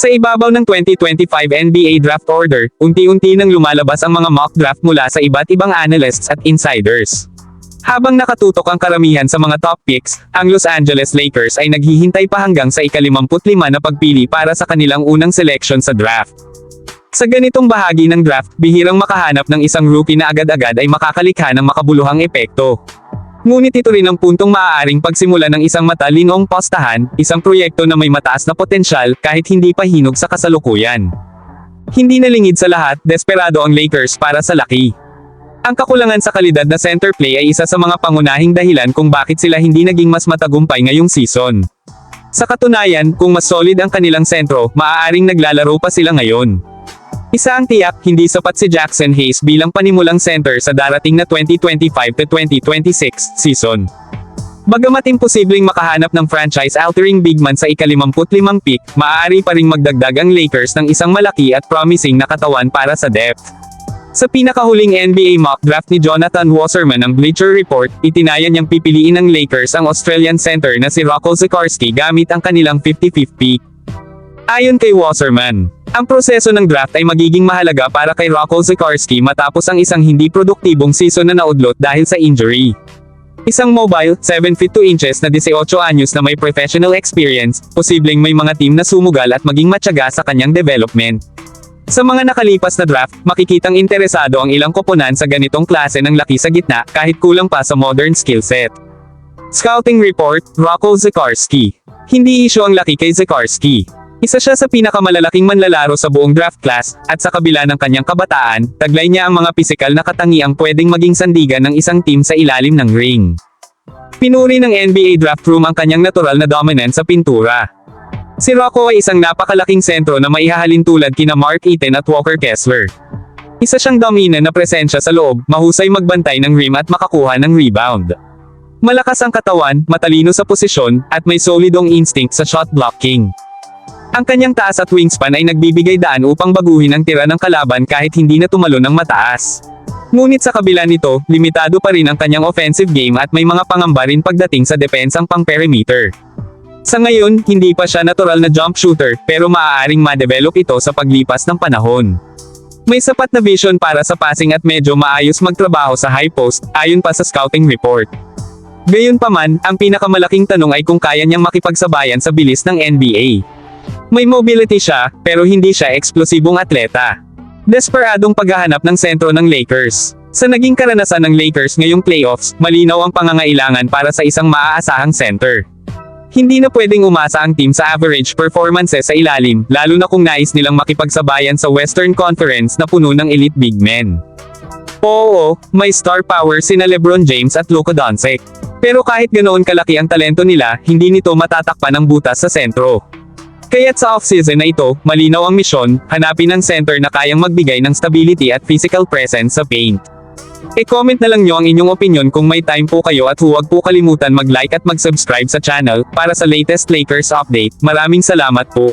Sa ibabaw ng 2025 NBA Draft Order, unti-unti nang lumalabas ang mga mock draft mula sa iba't ibang analysts at insiders. Habang nakatutok ang karamihan sa mga top picks, ang Los Angeles Lakers ay naghihintay pa hanggang sa ika-55 na pagpili para sa kanilang unang selection sa draft. Sa ganitong bahagi ng draft, bihirang makahanap ng isang rookie na agad-agad ay makakalikha ng makabuluhang epekto. Ngunit ito rin ang puntong maaaring pagsimula ng isang matalinong postahan, isang proyekto na may mataas na potensyal kahit hindi pa hinog sa kasalukuyan. Hindi nalingid sa lahat, desperado ang Lakers para sa laki. Ang kakulangan sa kalidad na center play ay isa sa mga pangunahing dahilan kung bakit sila hindi naging mas matagumpay ngayong season. Sa katunayan, kung mas solid ang kanilang sentro, maaaring naglalaro pa sila ngayon. Isa ang tiyak, hindi sapat si Jackson Hayes bilang panimulang center sa darating na 2025 to 2026 season. Bagamat imposibleng makahanap ng franchise-altering big man sa ika-55 pick, maaari pa ring magdagdag ang Lakers ng isang malaki at promising na katawan para sa depth. Sa pinakahuling NBA mock draft ni Jonathan Wasserman ng Bleacher Report, itinayan niyang pipiliin ng Lakers ang Australian center na si Rocco Zikarsky gamit ang kanilang 55th pick. Ayon kay Wasserman, ang proseso ng draft ay magiging mahalaga para kay Rocco Zikarsky matapos ang isang hindi produktibong season na naudlot dahil sa injury. Isang mobile, 7 feet 2 inches na 18 anyos na may professional experience, posibleng may mga team na sumugal at maging matyaga sa kanyang development. Sa mga nakalipas na draft, makikitang interesado ang ilang koponan sa ganitong klase ng laki sa gitna kahit kulang pa sa modern skill set. Scouting Report, Rocco Zikarsky. Hindi isyo ang laki kay Zikarsky. Isa siya sa pinakamalalaking manlalaro sa buong draft class, at sa kabila ng kanyang kabataan, taglay niya ang mga pisikal na katangiang pwedeng maging sandigan ng isang team sa ilalim ng ring. Pinuri ng NBA draft room ang kanyang natural na dominance sa pintura. Si Rocco ay isang napakalaking sentro na maihahalin tulad kina Mark Eaton at Walker Kessler. Isa siyang dominant na presensya sa loob, mahusay magbantay ng rim at makakuha ng rebound. Malakas ang katawan, matalino sa posisyon, at may solidong instinct sa shot blocking. Ang kanyang taas at wingspan ay nagbibigay daan upang baguhin ang tira ng kalaban kahit hindi na tumalo ng mataas. Ngunit sa kabila nito, limitado pa rin ang kanyang offensive game at may mga pangamba rin pagdating sa depensang pang-perimeter. Sa ngayon, hindi pa siya natural na jump shooter, pero maaaring ma-develop ito sa paglipas ng panahon. May sapat na vision para sa passing at medyo maayos magtrabaho sa high post, ayon pa sa scouting report. Gayunpaman, ang pinakamalaking tanong ay kung kaya niyang makipagsabayan sa bilis ng NBA. May mobility siya, pero hindi siya eksplosibong atleta. Desperadong paghahanap ng sentro ng Lakers. Sa naging karanasan ng Lakers ngayong playoffs, malinaw ang pangangailangan para sa isang maaasahang center. Hindi na pwedeng umasa ang team sa average performances sa ilalim, lalo na kung nais nilang makipagsabayan sa Western Conference na puno ng elite big men. Oo, may star power sina LeBron James at Luka Doncic. Pero kahit ganoon kalaki ang talento nila, hindi nito matatakpan ang butas sa sentro. Kaya't sa off-season na ito, malinaw ang misyon, hanapin ang center na kayang magbigay ng stability at physical presence sa paint. E-comment na lang nyo ang inyong opinion kung may time po kayo at huwag po kalimutan mag-like at mag-subscribe sa channel, para sa latest Lakers update. Maraming salamat po.